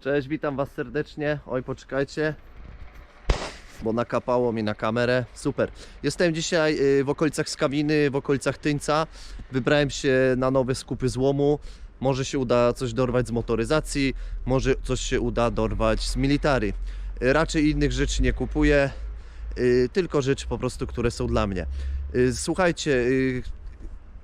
Cześć, witam Was serdecznie. Oj, poczekajcie, bo nakapało mi na kamerę. Super. Jestem dzisiaj y, w okolicach Skawiny, w okolicach Tyńca. Wybrałem się na nowe skupy złomu. Może się uda coś dorwać z motoryzacji, może coś się uda dorwać z military. Y, Raczej innych rzeczy nie kupuję, y, tylko rzeczy po prostu, które są dla mnie. Słuchajcie,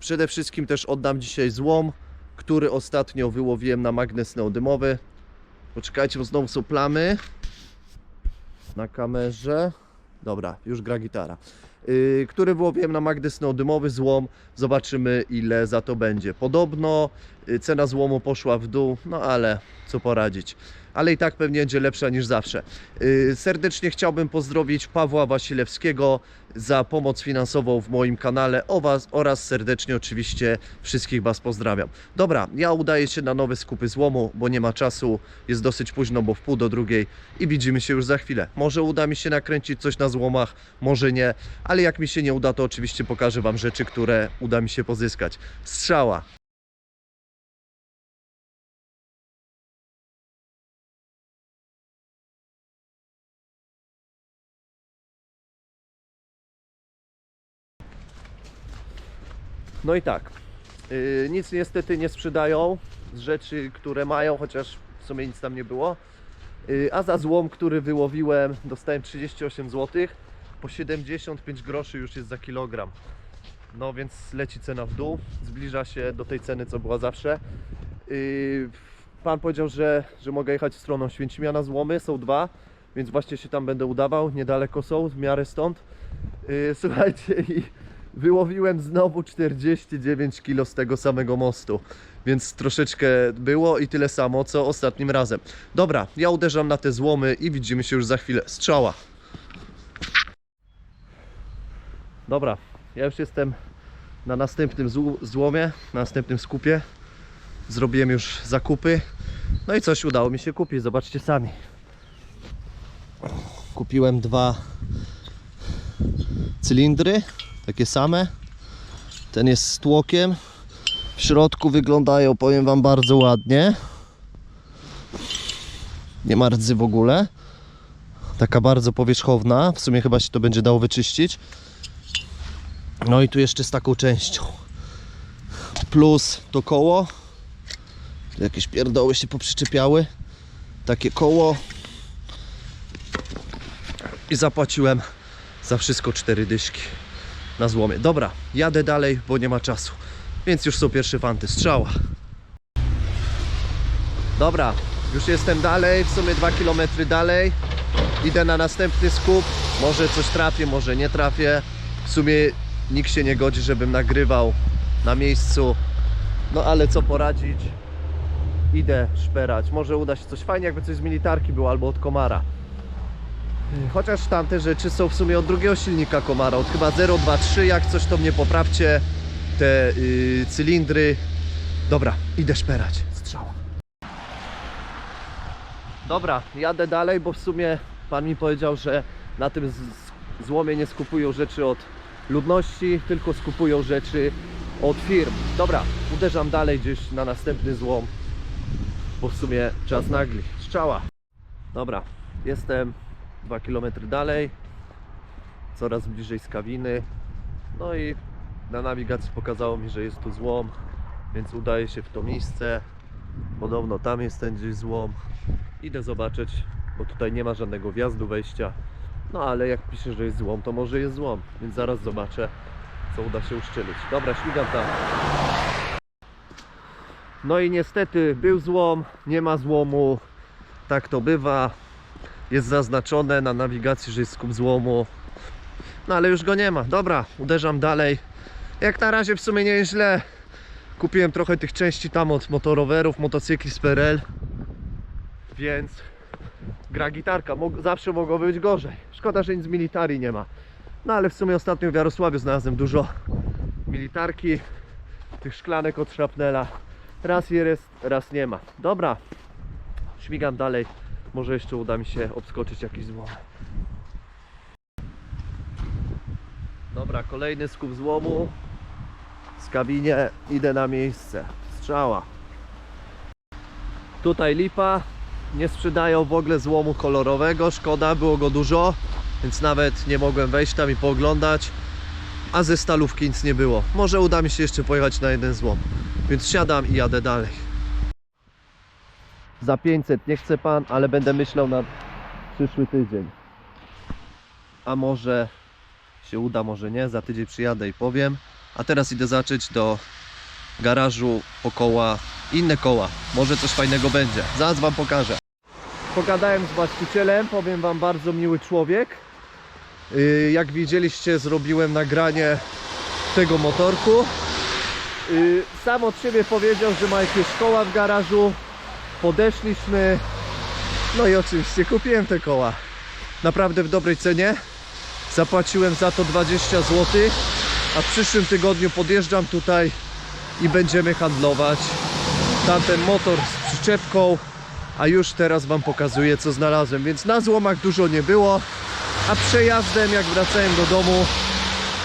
przede wszystkim też oddam dzisiaj złom, który ostatnio wyłowiłem na magnes neodymowy. Poczekajcie, bo znowu są plamy na kamerze. Dobra, już gra gitara. Yy, który wyłowiłem na magnes neodymowy złom. Zobaczymy ile za to będzie. Podobno yy, cena złomu poszła w dół, no ale co poradzić. Ale i tak pewnie będzie lepsza niż zawsze. Yy, serdecznie chciałbym pozdrowić Pawła Wasilewskiego za pomoc finansową w moim kanale o was, oraz serdecznie oczywiście wszystkich Was pozdrawiam. Dobra, ja udaję się na nowe skupy złomu, bo nie ma czasu, jest dosyć późno, bo w pół do drugiej i widzimy się już za chwilę. Może uda mi się nakręcić coś na złomach, może nie, ale jak mi się nie uda, to oczywiście pokażę Wam rzeczy, które uda mi się pozyskać. Strzała! No i tak, yy, nic niestety nie sprzedają z rzeczy, które mają, chociaż w sumie nic tam nie było. Yy, a za złom, który wyłowiłem, dostałem 38 zł. Po 75 groszy już jest za kilogram. No więc leci cena w dół, zbliża się do tej ceny, co była zawsze. Yy, pan powiedział, że, że mogę jechać w stronę Święcimiana złomy, są dwa, więc właśnie się tam będę udawał, niedaleko są, w miarę stąd. Słuchajcie, i wyłowiłem znowu 49 kg z tego samego mostu. Więc troszeczkę było i tyle samo co ostatnim razem. Dobra, ja uderzam na te złomy i widzimy się już za chwilę. Strzała. Dobra, ja już jestem na następnym zł- złomie, na następnym skupie. Zrobiłem już zakupy. No i coś udało mi się kupić, zobaczcie sami. Kupiłem dwa cylindry, takie same. Ten jest z tłokiem. W środku wyglądają, powiem Wam, bardzo ładnie. Nie ma rdzy w ogóle. Taka bardzo powierzchowna. W sumie chyba się to będzie dało wyczyścić. No i tu jeszcze z taką częścią. Plus to koło. Tu jakieś pierdoły się poprzyczepiały. Takie koło. I zapłaciłem za wszystko cztery dyszki na złomie. Dobra, jadę dalej, bo nie ma czasu. Więc już są pierwsze fanty. Strzała. Dobra, już jestem dalej, w sumie 2 km dalej. Idę na następny skup. Może coś trafię, może nie trafię. W sumie nikt się nie godzi, żebym nagrywał na miejscu. No ale co poradzić? Idę szperać. Może uda się coś fajnie, jakby coś z militarki było albo od komara. Chociaż tamte rzeczy są w sumie od drugiego silnika Komara, od chyba 023, jak coś to mnie poprawcie, te yy, cylindry. Dobra, idę szperać. Strzała. Dobra, jadę dalej, bo w sumie pan mi powiedział, że na tym złomie nie skupują rzeczy od ludności, tylko skupują rzeczy od firm. Dobra, uderzam dalej gdzieś na następny złom, bo w sumie czas nagli. Strzała. Dobra, jestem 2 km dalej, coraz bliżej skawiny. No i na nawigacji pokazało mi, że jest tu złom, więc udaję się w to miejsce. Podobno tam jest ten gdzieś złom. Idę zobaczyć, bo tutaj nie ma żadnego wjazdu, wejścia. No ale jak pisze, że jest złom, to może jest złom, więc zaraz zobaczę, co uda się uszczelić. Dobra, śmigam tam. No i niestety był złom, nie ma złomu. Tak to bywa jest zaznaczone na nawigacji, że jest skup złomu. No ale już go nie ma. Dobra, uderzam dalej. Jak na razie w sumie nie jest źle. Kupiłem trochę tych części tam od motorowerów, motocykli z PRL. Więc gra gitarka. Mog- zawsze mogło być gorzej. Szkoda, że nic militarii nie ma. No ale w sumie ostatnio w Jarosławiu znalazłem dużo militarki, tych szklanek od szrapnela. Raz jest, raz nie ma. Dobra, śmigam dalej. Może jeszcze uda mi się obskoczyć jakiś złom. Dobra, kolejny skup złomu. Z kabinie idę na miejsce. Strzała. Tutaj lipa. nie sprzedają w ogóle złomu kolorowego, szkoda, było go dużo, więc nawet nie mogłem wejść tam i pooglądać, a ze stalówki nic nie było. Może uda mi się jeszcze pojechać na jeden złom, więc siadam i jadę dalej. Za 500 nie chce pan, ale będę myślał na przyszły tydzień. A może się uda, może nie, za tydzień przyjadę i powiem. A teraz idę zacząć do garażu po koła, inne koła. Może coś fajnego będzie. Zaraz wam pokażę. Pogadałem z właścicielem, powiem wam bardzo miły człowiek. Yy, Jak widzieliście, zrobiłem nagranie tego motorku. Yy, Sam od siebie powiedział, że ma jakieś koła w garażu. Podeszliśmy. No i oczywiście kupiłem te koła. Naprawdę w dobrej cenie. Zapłaciłem za to 20 zł. A w przyszłym tygodniu podjeżdżam tutaj i będziemy handlować. Tamten motor z przyczepką, a już teraz Wam pokazuję co znalazłem. Więc na złomach dużo nie było, a przejazdem jak wracałem do domu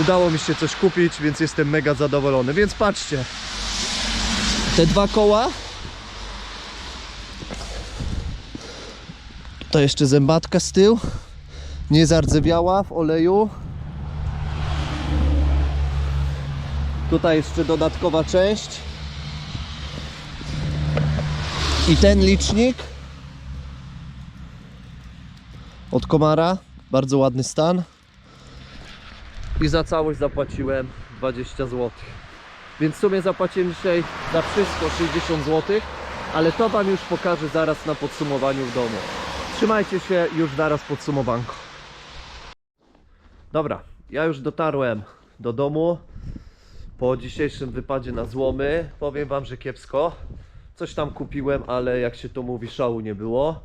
udało mi się coś kupić, więc jestem mega zadowolony. Więc patrzcie, te dwa koła. To jeszcze zębatka z tyłu, nie zardzewiała w oleju. Tutaj jeszcze dodatkowa część. I ten licznik od Komara, bardzo ładny stan. I za całość zapłaciłem 20 zł. Więc w sumie zapłaciłem dzisiaj za wszystko 60 zł, ale to Wam już pokażę zaraz na podsumowaniu w domu. Trzymajcie się, już zaraz podsumowanko. Dobra, ja już dotarłem do domu po dzisiejszym wypadzie na złomy. Powiem Wam, że kiepsko. Coś tam kupiłem, ale jak się to mówi, szału nie było.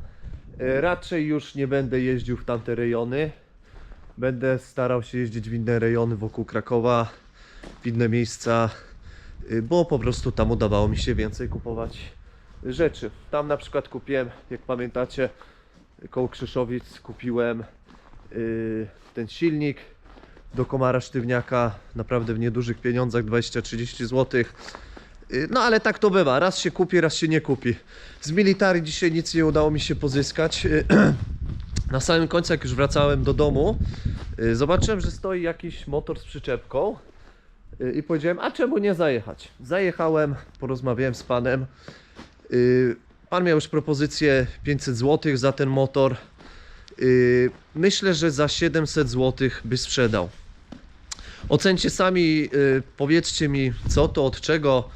E, Raczej już nie będę jeździł w tamte rejony. Będę starał się jeździć w inne rejony wokół Krakowa, w inne miejsca, y, bo po prostu tam udawało mi się więcej kupować rzeczy. Tam na przykład kupiłem, jak pamiętacie, koło Krzyszowic kupiłem y, ten silnik do komara sztywniaka, naprawdę w niedużych pieniądzach, 20-30 zł. Y, No ale tak to bywa, raz się kupi, raz się nie kupi. Z military dzisiaj nic nie udało mi się pozyskać. Y, Na samym końcu, jak już wracałem do domu, zobaczyłem, że stoi jakiś motor z przyczepką i powiedziałem, a czemu nie zajechać? Zajechałem, porozmawiałem z panem. Pan miał już propozycję 500 zł za ten motor. Y, Myślę, że za 700 zł by sprzedał. Ocencie sami, y, powiedzcie mi co to, od czego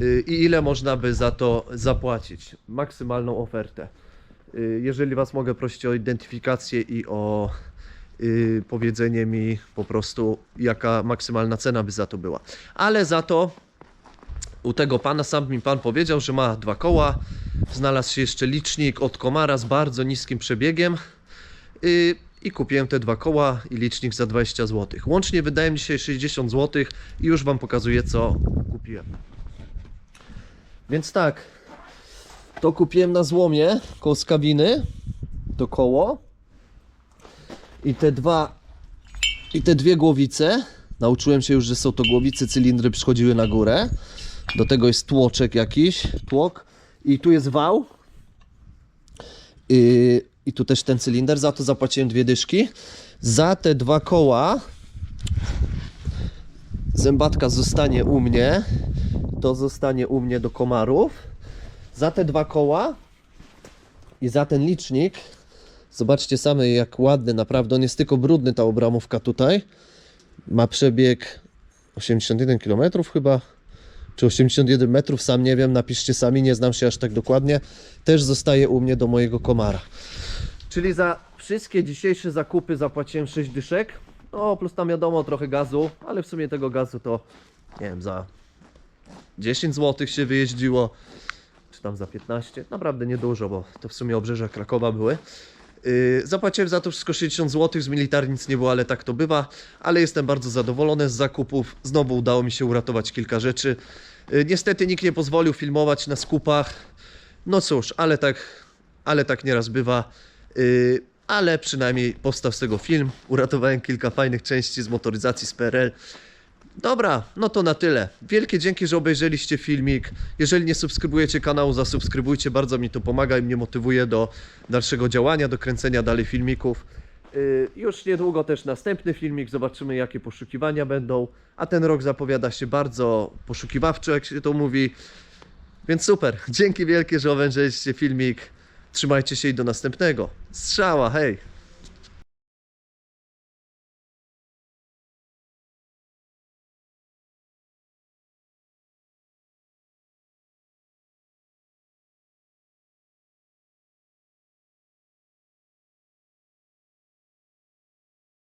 y, i ile można by za to zapłacić. Maksymalną ofertę. Jeżeli Was mogę prosić o identyfikację i o powiedzenie mi po prostu, jaka maksymalna cena by za to była. Ale za to u tego pana sam mi pan powiedział, że ma dwa koła. Znalazł się jeszcze licznik od Komara z bardzo niskim przebiegiem. Y, I kupiłem te dwa koła i licznik za 20 zł. Łącznie wydałem dzisiaj 60 zł i już Wam pokazuję, co kupiłem. Więc tak, to kupiłem na złomie koło skawiny, to koło. I te dwa, i te dwie głowice. Nauczyłem się już, że są to głowice, cylindry przychodziły na górę. Do tego jest tłoczek jakiś, tłok. I tu jest wał. I, I tu też ten cylinder. Za to zapłaciłem dwie dyszki. Za te dwa koła zębatka zostanie u mnie. To zostanie u mnie do komarów. Za te dwa koła i za ten licznik. Zobaczcie same jak ładny, naprawdę. On jest tylko brudny, ta obramówka tutaj. Ma przebieg 81 km chyba czy 81 metrów, sam nie wiem, napiszcie sami, nie znam się aż tak dokładnie, też zostaje u mnie do mojego komara. Czyli za wszystkie dzisiejsze zakupy zapłaciłem 6 dyszek, no plus tam wiadomo trochę gazu, ale w sumie tego gazu to, nie wiem, za 10 zł się wyjeździło, czy tam za 15, naprawdę niedużo, bo to w sumie obrzeża Krakowa były. Yy, Zapłaciłem za to wszystko 60 zł, z militar nic nie było, ale tak to bywa. Ale jestem bardzo zadowolony z zakupów. Znowu udało mi się uratować kilka rzeczy. Yy, Niestety nikt nie pozwolił filmować na skupach. No cóż, ale tak, ale tak nieraz bywa. Yy, Ale przynajmniej powstał z tego film. Uratowałem kilka fajnych części z motoryzacji z PRL. Dobra, no to na tyle. Wielkie dzięki, że obejrzeliście filmik. Jeżeli nie subskrybujecie kanału, zasubskrybujcie, bardzo mi to pomaga i mnie motywuje do dalszego działania, do kręcenia dalej filmików. Yy, Już niedługo też następny filmik, zobaczymy jakie poszukiwania będą. A ten rok zapowiada się bardzo poszukiwawczo, jak się to mówi. Więc super, dzięki wielkie, że obejrzeliście filmik. Trzymajcie się i do następnego. Strzała, hej!